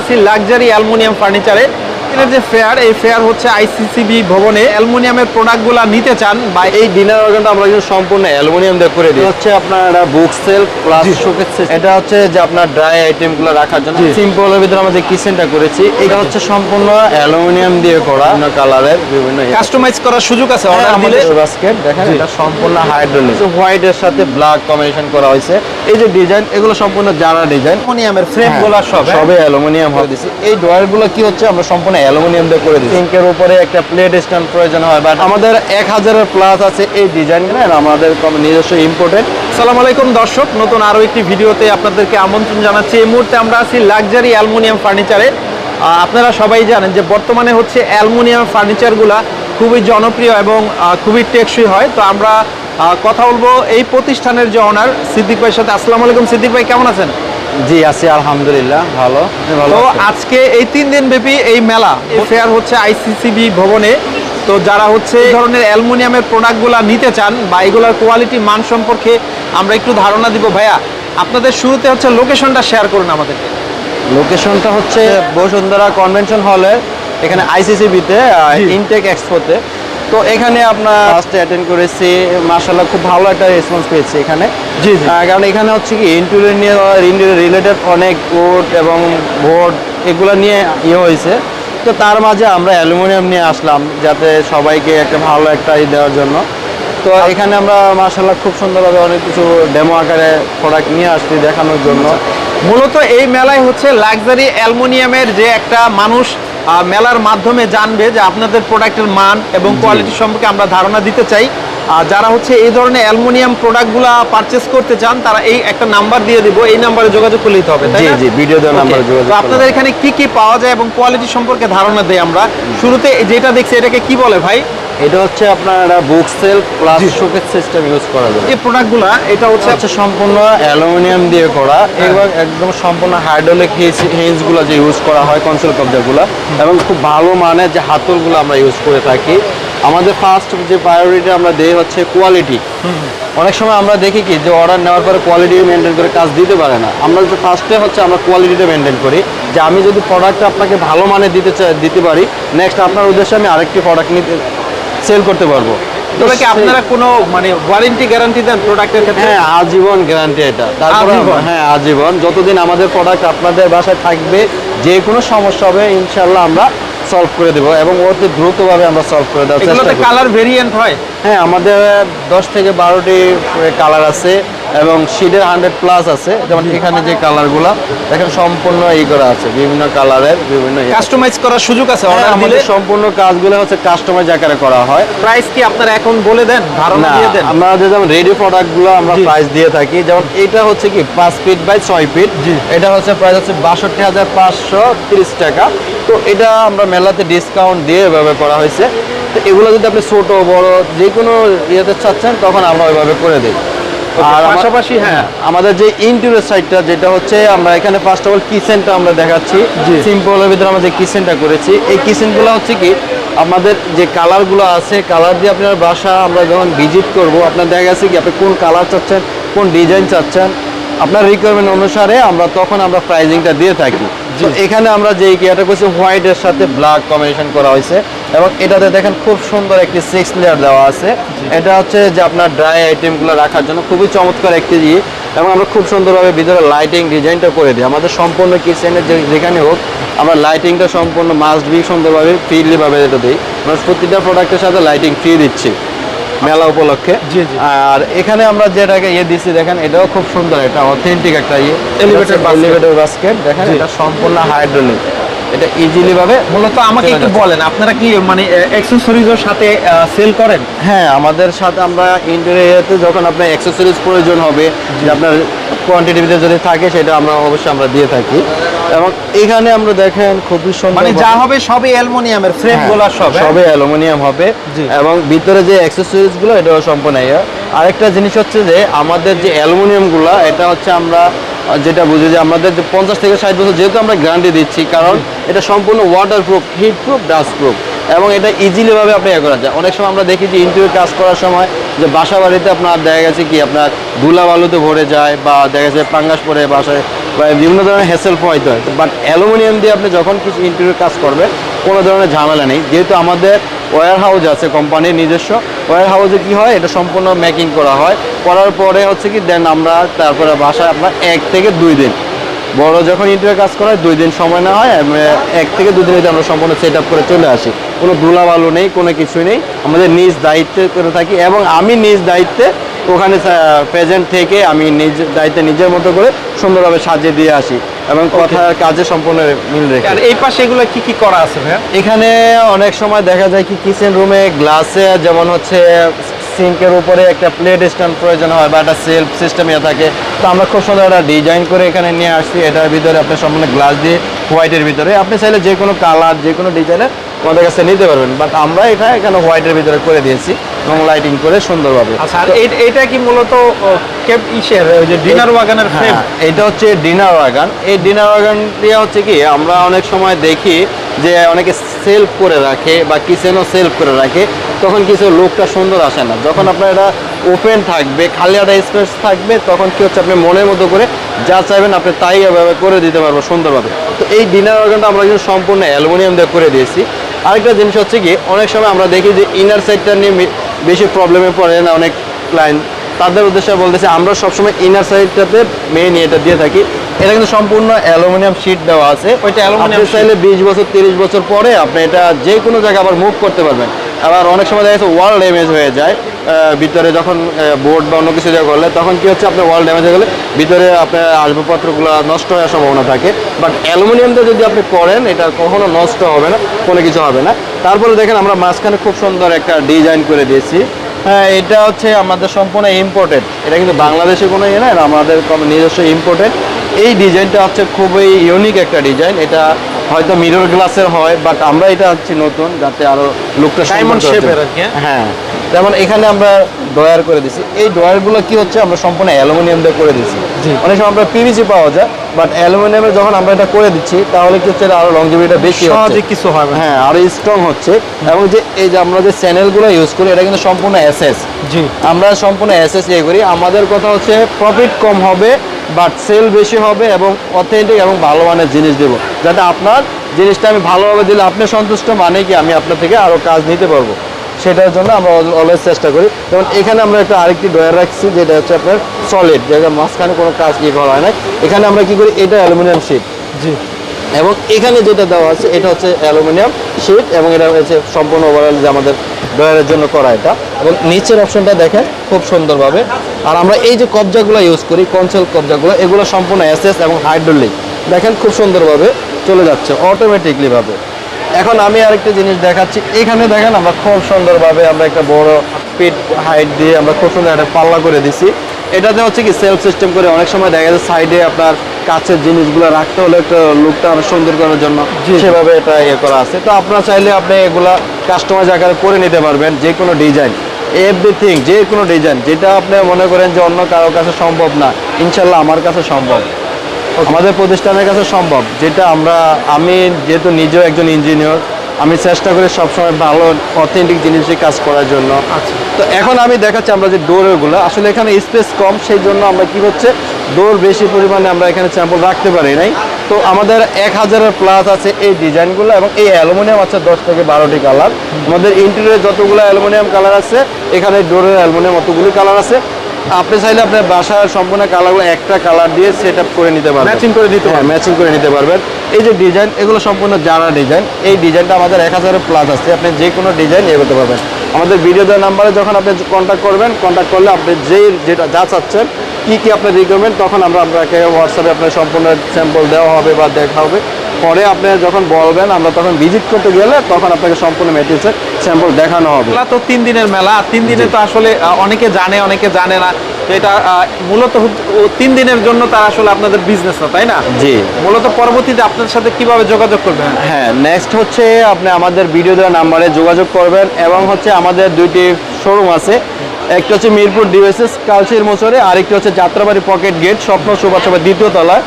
আছি luxury aluminium ফার্নিচারে। এর যে ফেয়ার এই ফেয়ার হচ্ছে আইসিসিবি ভবনে। অ্যালুমিনিয়ামের প্রোডাক্টগুলো নিতে চান বা এই ডিনার অর্গানটা আমরা কিন্তু সম্পূর্ণ অ্যালুমিনিয়াম দিয়ে করে দিই। হচ্ছে আপনার বুক সেল প্লাস শোকেস এটা হচ্ছে যে আপনার ড্রাই আইটেমগুলো রাখার জন্য। সিম্পলের ভিতরে আমরা যে কিচেনটা করেছি এটা হচ্ছে সম্পূর্ণ অ্যালুমিনিয়াম দিয়ে করা। বিভিন্ন কালারের বিভিন্ন কাস্টমাইজ করার সুযোগ আছে অর্ডার দিলে আমাদের বাস্কেট দেখেন এটা সম্পূর্ণ হাইড্রোলিক হোয়াইট এর সাথে ব্ল্যাক কম্বিনেশন করা হয়েছে। এই যে ডিজাইন এগুলো সম্পূর্ণ জারা ডিজাইন অ্যালুমিনিয়ামের ফ্রেমগুলো সব হ্যাঁ? সবে অ্যালুমিনিয়াম হয়ে। দিছি। এই ডয়ারগুলো কি হচ্ছে আমরা সম্পূর্ণ অ্যালুমিনিয়াম দিয়ে করে দিই সিঙ্কের উপরে একটা প্লেট স্ট্যান্ড প্রয়োজন হয় বাট আমাদের এক হাজারের প্লাস আছে এই ডিজাইন আমাদের নিজস্ব ইম্পোর্টেড আসসালামু আলাইকুম দর্শক নতুন আরও একটি ভিডিওতে আপনাদেরকে আমন্ত্রণ জানাচ্ছি। এই মুহূর্তে আমরা আছি লাক্সারি অ্যালুমিনিয়াম ফার্নিচারে আপনারা সবাই জানেন যে বর্তমানে হচ্ছে অ্যালুমিনিয়াম ফার্নিচারগুলা খুবই জনপ্রিয় এবং খুবই টেকসই হয়। তো আমরা কথা বলব এই প্রতিষ্ঠানের যে অনার সিদ্দিক ভাইয়ের সাথে। আসসালামু আলাইকুম সিদ্দিক ভাই কেমন আছেন? জি আছি আলহামদুলিল্লাহ ভালো। ভালো তো আজকে এই তিন দিন ব্যাপী এই মেলা ফেয়ার হচ্ছে আইসিসিবি ভবনে। তো যারা হচ্ছে এই ধরনের অ্যালুমিনিয়ামের প্রোডাক্টগুলো নিতে চান বা এগুলোর কোয়ালিটি মান সম্পর্কে আমরা একটু ধারণা দিব ভাইয়া। আপনাদের শুরুতে হচ্ছে লোকেশনটা শেয়ার করুন আমাদেরকে। লোকেশনটা হচ্ছে বসুন্ধরা কনভেনশন হলে এখানে আইসিসিবিতে। ইনটেক এক্সপোতে তো এখানে আপনার ফার্স্টে অ্যাটেন্ড করেছি। মার্শাল্লাহ খুব ভালো একটা রেসপন্স পেয়েছি এখানে। জি। কারণ এখানে হচ্ছে কি ইন্টুরিয়ার নিয়ে রিলেটেড অনেক কোড এবং বোর্ড এগুলো নিয়ে ইয়ে হয়েছে। তো তার মাঝে আমরা অ্যালুমিনিয়াম নিয়ে আসলাম যাতে সবাইকে একটা ভালো একটা ই দেওয়ার জন্য। তো এখানে আমরা মার্শাল্লাহ খুব সুন্দরভাবে অনেক কিছু ডেমো আকারে প্রোডাক্ট নিয়ে আসছি দেখানোর জন্য। মূলত এই মেলায় হচ্ছে লাক্সারি অ্যালুমিনিয়ামের যে একটা মানুষ মেলার মাধ্যমে জানবে যে আপনাদের প্রোডাক্টের মান এবং কোয়ালিটি সম্পর্কে আমরা ধারণা দিতে চাই। আর যারা হচ্ছে এই ধরনের অ্যালুমিনিয়াম প্রোডাক্টগুলো পারচেস করতে চান তারা এই একটা নাম্বার দিয়ে দিব এই নাম্বারে যোগাযোগ করলেই হবে তাই জি? জি ভিডিও দেওয়ার নাম্বার যোগাযোগ তো আপনাদের এখানে কি কি পাওয়া যায় এবং কোয়ালিটি সম্পর্কে ধারণা দেই আমরা। শুরুতে যেটা দেখছি এটাকে কি বলে ভাই? এটা হচ্ছে আপনার একটা bookshelf plus showcase system use করা যাবে এই প্রোডাক্টগুলা এটা হচ্ছে হচ্ছে সম্পূর্ণ অ্যালুমিনিয়াম দিয়ে করা। এবং একদম সম্পূর্ণ হাইড্রোলিক হেঞ্জগুলো যে ইউজ করা হয় কনসোল কবজাগুলো। এবং খুব ভালো মানের যে হাতলগুলো আমরা ইউজ করে থাকি। আমাদের ফার্স্ট যে প্রায়োরিটি আমরা দেই হচ্ছে কোয়ালিটি অনেক সময় আমরা দেখি কি যে অর্ডার নেওয়ার পরে কোয়ালিটি মেনটেন করে কাজ দিতে পারে না। আমরা যে ফার্স্টে হচ্ছে আমরা কোয়ালিটিটা মেনটেন করি। যে আমি যদি প্রোডাক্টটা আপনাকে ভালো মানের দিতে চাই দিতে পারি নেক্সট আপনার উদ্দেশ্যে আমি আরেকটি প্রোডাক্ট নিতে সেল করতে পারব। তবে কি আপনারা কোনো মানে ওয়ারেন্টি গ্যারান্টি দেন প্রোডাক্টের ক্ষেত্রে? হ্যাঁ আজীবন গ্যারান্টি এটা। তারপরে হ্যাঁ আজীবন। যতদিন আমাদের প্রোডাক্ট আপনাদের বাসায় থাকবে যে কোনো সমস্যা হবে ইনশাল্লাহ আমরা সলভ করে দেবো এবং অতি দ্রুতভাবে আমরা সলভ করে দেওয়ার চেষ্টা কালার ভেরিয়েন্ট হয়? হ্যাঁ আমাদের দশ থেকে বারোটি কালার আছে। এবং শিডের হান্ড্রেড প্লাস আছে। যেমন এখানে যে কালারগুলো দেখেন সম্পূর্ণ ই করা আছে বিভিন্ন কালারের বিভিন্ন ইয়ে। কাস্টমাইজ করার সুযোগ আছে হ্যাঁ, অর্ডার দিলে? আমাদের সম্পূর্ণ কাজগুলো হচ্ছে কাস্টমাইজ আকারে করা হয়। প্রাইস কি আপনারা এখন বলে দেন ধারণা দিয়ে দেন? আমরা যে যেমন রেডি প্রোডাক্টগুলো আমরা। প্রাইস দিয়ে থাকি যেমন এটা হচ্ছে কি পাঁচ ফিট বাই ছয় ফিট এটা হচ্ছে প্রাইস হচ্ছে বাষট্টি হাজার পাঁচশো তিরিশ টাকা। তো এটা আমরা মেলাতে ডিসকাউন্ট দিয়ে এভাবে করা হয়েছে। তো এগুলো যদি আপনি ছোট বড় যে কোনো ইয়েতে চাচ্ছেন তখন আমরা ওইভাবে করে দিই। আর পাশাপাশি হ্যাঁ আমাদের যে ইন্টেরিয়র সাইডটা যেটা হচ্ছে আমরা এখানে ফার্স্ট অফ অল কিচেনটা আমরা দেখাচ্ছি। সিম্পলের ভিতরে আমরা যে কিচেনটা করেছি এই কিচেনগুলো হচ্ছে কি আমাদের যে কালারগুলো আছে কালার দিয়ে আপনার বাসা আমরা যখন ভিজিট করব আপনার দেখা গেছে কি আপনি কোন কালার চাচ্ছেন কোন ডিজাইন চাচ্ছেন আপনার রিকোয়ারমেন্ট অনুসারে আমরা তখন আমরা প্রাইজিংটা দিয়ে থাকি। এখানে আমরা যে ইয়েটা করছি হোয়াইটের সাথে ব্ল্যাক কম্বিনেশন করা হয়েছে এবং এটাতে দেখেন খুব সুন্দর একটি সিক্স লেয়ার দেওয়া আছে। এটা হচ্ছে যে আপনার ড্রাই আইটেমগুলো রাখার জন্য খুবই চমৎকার একটি ইয়ে এবং আমরা খুব সুন্দরভাবে ভিতরে লাইটিং ডিজাইনটা করে দিই। আমাদের সম্পূর্ণ কিচেনের যে যেখানে হোক আমরা লাইটিংটা সম্পূর্ণ মাস্ট বি সুন্দরভাবে ফ্রিলিভাবে এটা দিই। আমরা প্রতিটা প্রোডাক্টের সাথে লাইটিং ফ্রি দিচ্ছি। মেলা উপলক্ষে। আর এখানে আমরা যেটাকে ইয়ে দিচ্ছি দেখেন এটাও খুব সুন্দর এটা অথেন্টিক একটা ইয়ে। এলিভেটর বাস্কেট দেখেন। এটা সম্পূর্ণ হাইড্রোলিক এটা ইজিলি ভাবে মূলত আমাকে একটু বলেন আপনারা কি মানে অ্যাক্সেসরিজের সাথে সেল করেন? হ্যাঁ আমাদের সাথে আমরা ইন্টেরিয়াতে যখন আপনার অ্যাক্সেসরিজ প্রয়োজন হবে যে আপনার কোয়ান্টিটিতে যদি থাকে সেটা আমরা অবশ্যই আমরা দিয়ে থাকি। এবং এখানে আমরা দেখেন খুবই সুন্দর মানে যা হবে সবই অ্যালুমিনিয়ামের ফ্রেমগুলা সব হ্যাঁ? সবে অ্যালুমিনিয়াম হবে। এবং ভিতরে যে অ্যাক্সেসরিজগুলো এটাও সম্পূর্ণ ইয়ে। আরেকটা জিনিস হচ্ছে যে আমাদের যে অ্যালুমিনিয়ামগুলো এটা হচ্ছে আমরা যেটা বুঝি যে আমাদের যে পঞ্চাশ থেকে ষাট বছর যেহেতু আমরা গ্যারান্টি দিচ্ছি কারণ এটা সম্পূর্ণ waterproof heatproof dustproof এবং এটা ইজিলি ভাবে আপনি ইয়ে করা যায়। অনেক সময় আমরা দেখি যে ইন্টারভিউ কাজ করার সময় যে বাসা বাড়িতে আপনার দেখা গেছে কি আপনার ধুলা বালুতে ভরে যায় বা দেখা গেছে পাঙ্গাস পরে বাসায়। বা বিভিন্ন ধরনের হ্যাসেল পোহাইতে হয়। বাট অ্যালুমিনিয়াম দিয়ে আপনি যখন কিছু ইন্টেরিয়র কাজ করবেন, কোনো ধরনের ঝামেলা নেই। যেহেতু আমাদের ওয়্যার হাউস আছে কোম্পানির নিজস্ব ওয়্যার হাউসে কী হয়, এটা সম্পূর্ণ মেকিং করা হয়। করার পরে হচ্ছে কি দেন আমরা তারপরে বাসায় আপনার এক থেকে দুই দিন। বড় যখন ইন্টারিয়ার কাজ করা হয়, দুই দিন সময় না হয় এক থেকে দুই দিনে আমরা সম্পূর্ণ সেট করে চলে আসি। কোনো ধুলাবালু নেই, কোনো কিছুই নেই। আমাদের নিজ দায়িত্বে করে থাকি এবং আমি নিজ দায়িত্বে ওখানে প্রেজেন্ট থেকে আমি নিজ দায়িত্বে নিজের মতো করে সুন্দরভাবে সাজিয়ে দিয়ে আসি এবং কথার কাজে সম্পূর্ণ মিল রেখে। আর এই পাশে এগুলো কি কি করা আছে ভাইয়া? এখানে অনেক সময় দেখা যায় কি কিচেন রুমে গ্লাসে যেমন হচ্ছে সিঙ্কের উপরে একটা প্লেট স্ট্যান্ড প্রয়োজন হয় বা একটা সেলফ সিস্টেম ইয়ে থাকে। তো আমরা খুব সুন্দর একটা ডিজাইন করে এখানে নিয়ে আসছি। এটার ভিতরে আপনার সম্পূর্ণ গ্লাস দিয়ে হোয়াইটের ভিতরে। আপনি চাইলে যে কোনো কালার যে কোনো ডিজাইনের আমাদের কাছে নিতে পারবেন। বাট আমরা এটা এখানে হোয়াইটের ভিতরে করে দিয়েছি এবং লাইটিং করে সুন্দরভাবে। আচ্ছা এইটা কি মূলত ও, কেপ ইসের ওই যে ডিনার ওয়াগানের ফ্রেম হ্যাঁ, এটা হচ্ছে ডিনার ওয়াগান এই ডিনার ওয়াগান দিয়ে হচ্ছে কি আমরা অনেক সময় দেখি যে অনেকে সেলফ করে রাখে বা কিচেনও সেলফ করে রাখে তখন কিছু লোকটা সুন্দর আসে না। যখন আপনার এটা ওপেন থাকবে খালি একটা স্পেস থাকবে তখন কি হচ্ছে আপনি মনের মতো করে যা চাইবেন আপনি তাই এভাবে করে দিতে পারব সুন্দরভাবে। তো এই ডিনার ওয়াগানটা আমরা কিন্তু সম্পূর্ণ অ্যালুমিনিয়াম দিয়ে করে দিয়েছি। আরেকটা জিনিস হচ্ছে কি অনেক সময় আমরা দেখি যে ইনার সাইডটা নিয়ে বেশি প্রবলেমে পড়ে না অনেক ক্লায়েন্ট তাদের উদ্দেশ্যে বলতেছে আমরা সবসময় ইনার সাইডটাতে মেইন এটা দিয়ে থাকি। এটা কিন্তু সম্পূর্ণ অ্যালুমিনিয়াম শীট দেওয়া আছে। ওইটা অ্যালুমিনিয়াম চাইলে বিশ বছর তিরিশ বছর পরে আপনি এটা যে কোনো জায়গায় আবার মুভ করতে পারবেন। আবার অনেক সময় দেখা যাচ্ছে ওয়াল ড্যামেজ হয়ে যায়। ভিতরে যখন বোর্ড বা অন্য কিছু করলে, তখন কি হচ্ছে, আপনার ওয়াল ড্যামেজ হয়ে গেলে ভিতরে আপনার আসবাবপত্রগুলো নষ্ট হওয়ার সম্ভাবনা থাকে। বাট অ্যালুমিনিয়ামটা যদি আপনি করেন, এটা কখনো নষ্ট হবে না, কোনো কিছু হবে না। তারপরে দেখেন, আমরা মাঝখানে খুব সুন্দর একটা ডিজাইন করে দিয়েছি। হ্যাঁ এটা হচ্ছে আমাদের সম্পূর্ণ ইম্পোর্টেড এটা কিন্তু বাংলাদেশে কোনো ইয়ে না আমাদের নিজস্ব ইম্পোর্টেড এই ডিজাইনটা হচ্ছে খুবই ইউনিক একটা ডিজাইন এটা হয়তো মিরর গ্লাসের হয় বাট আমরা এটা হচ্ছে নতুন যাতে আরও লুকটা shape এর আর কি, হ্যাঁ? যেমন এখানে আমরা ডয়ার করে দিছি। এই ডয়ারগুলো কি হচ্ছে আমরা সম্পূর্ণ অ্যালুমিনিয়াম দিয়ে করে দিচ্ছি। অনেক সময় আমরা পিভিসি পাওয়া যায় বাট অ্যালুমিনিয়ামে যখন আমরা এটা করে দিচ্ছি তাহলে কি হচ্ছে এটা আরও লংজিভিটিটা বেশি হচ্ছে। কিছু হবে হ্যাঁ আরও স্ট্রং হচ্ছে। এবং যে এই যে আমরা যে চ্যানেলগুলো ইউজ করি এটা কিন্তু সম্পূর্ণ এসএস জি। আমরা সম্পূর্ণ এসএস ইয়ে করি। আমাদের কথা হচ্ছে প্রফিট কম হবে বাট সেল বেশি হবে এবং অথেন্টিক এবং ভালো মানের জিনিস দেবো। যাতে আপনার জিনিসটা আমি ভালোভাবে দিলে আপনি সন্তুষ্ট মানে কি আমি আপনার থেকে আরও কাজ নিতে পারব। সেটার জন্য আমরা অলওয়েজ চেষ্টা করি। যেমন এখানে আমরা একটা আরেকটি ডয়ার রাখছি যেটা হচ্ছে আপনার সলিড যেটা মাঝখানে কোনো কাজ কি করা হয় না এখানে আমরা কি করি এটা অ্যালুমিনিয়াম শিট জি। এবং এখানে যেটা দেওয়া আছে এটা হচ্ছে অ্যালুমিনিয়াম শিট এবং এটা হচ্ছে সম্পূর্ণ ওভারঅল যে আমাদের ড্রয়ারের জন্য করা এটা। এবং নিচের অপশনটা দেখেন খুব সুন্দরভাবে আর আমরা এই যে কবজাগুলো ইউজ করি কনসেল কবজাগুলো এগুলো সম্পূর্ণ এসএস এবং হাইড্রোলিক দেখেন খুব সুন্দরভাবে চলে যাচ্ছে অটোমেটিকলিভাবে এখন আমি আরেকটা জিনিস দেখাচ্ছি এখানে দেখেন আমরা খুব সুন্দরভাবে আমরা একটা বড় পিট হাইট দিয়ে আমরা খুব সুন্দর একটা পাল্লা করে দিছি। এটাতে হচ্ছে কি সেলফ সিস্টেম করে অনেক সময় দেখা যায় সাইডে আপনার কাছের জিনিসগুলো রাখতে হলে একটা লুকটা আরও সুন্দর করার জন্য সেভাবে এটা ইয়ে করা আছে। তো আপনার চাইলে আপনি এগুলা কাস্টমাইজ আকারে করে নিতে পারবেন যে কোনো ডিজাইন এভরিথিং যে কোনো ডিজাইন যেটা আপনি মনে করেন যে অন্য কারোর কাছে সম্ভব না ইনশাল্লাহ আমার কাছে সম্ভব। আমাদের প্রতিষ্ঠানের কাছে সম্ভব যেটা আমরা আমি যেহেতু নিজেও একজন ইঞ্জিনিয়ার আমি চেষ্টা করি সবসময় ভালো অথেন্টিক জিনিসে কাজ করার জন্য। আচ্ছা। তো এখন আমি দেখাচ্ছি আমরা যে ডোরগুলো আসলে এখানে স্পেস কম সেই জন্য আমরা কি হচ্ছে ডোর বেশি পরিমাণে আমরা এখানে স্যাম্পল রাখতে পারি নাই। তো আমাদের এক হাজারের প্লাস আছে এই ডিজাইনগুলো এবং এই অ্যালুমিনিয়াম আছে দশ থেকে বারোটি কালার আমাদের ইন্টেরিয়ার যতগুলো অ্যালুমিনিয়াম কালার আছে এখানে ডোরের অ্যালুমিনিয়াম অতগুলি কালার আছে। আপনি চাইলে আপনার বাসার সম্পূর্ণ কালারগুলো একটা কালার দিয়ে সেট আপ করে নিতে পারবেন। ম্যাচিং করে দিতে হ্যাঁ ম্যাচিং করে নিতে পারবেন। এই যে ডিজাইন এগুলো সম্পূর্ণ জানা ডিজাইন এই ডিজাইনটা আমাদের এক হাজারের প্লাস আছে। আপনি যে কোনো ডিজাইন ইয়ে করতে পারবেন। আমাদের ভিডিও দেওয়ার নাম্বারে যখন আপনি কন্ট্যাক্ট করবেন কন্ট্যাক্ট করলে আপনি যেই যেটা যা চাচ্ছেন কী কী আপনার রিকোয়ারমেন্ট তখন আমরা আপনাকে হোয়াটসঅ্যাপে আপনার সম্পূর্ণ স্যাম্পল দেওয়া হবে বা দেখা হবে। পরে আপনি যখন বলবেন আমরা তখন ভিজিট করতে গেলে তখন আপনাকে সম্পূর্ণ মেটেরিয়ালসের স্যাম্পল দেখানো হবে। মেলা তো তিন দিনের মেলা। তিন দিনে তো আসলে অনেকে জানে অনেকে জানে না। তো এটা মূলত তিন দিনের জন্য তার আসলে আপনাদের বিজনেস না তাই না? জি। মূলত পরবর্তীতে আপনার সাথে কীভাবে যোগাযোগ করবেন? হ্যাঁ নেক্সট হচ্ছে আপনি আমাদের ভিডিও দেওয়া নাম্বারে যোগাযোগ করবেন এবং হচ্ছে আমাদের দুইটি শোরুম আছে। একটা হচ্ছে মিরপুর ডিওএসএস কালচির মোচরে আরেকটি হচ্ছে যাত্রাবাড়ি পকেট গেট স্বপ্ন সুভাষসভা দ্বিতীয় তলায়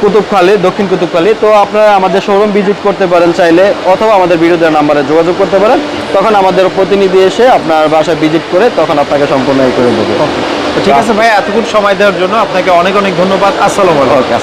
কুতুবখালী দক্ষিণ কুতুবখালী। তো আপনারা আমাদের শোরুম ভিজিট করতে পারেন চাইলে অথবা আমাদের দেওয়া নাম্বারে যোগাযোগ করতে পারেন। তখন আমাদের প্রতিনিধি এসে আপনার বাসায় ভিজিট করে তখন আপনাকে সম্পূর্ণ করে দেবে। ঠিক আছে ভাই এতক্ষণ সময় দেওয়ার জন্য আপনাকে অনেক অনেক ধন্যবাদ। আসসালামু আলাইকুম।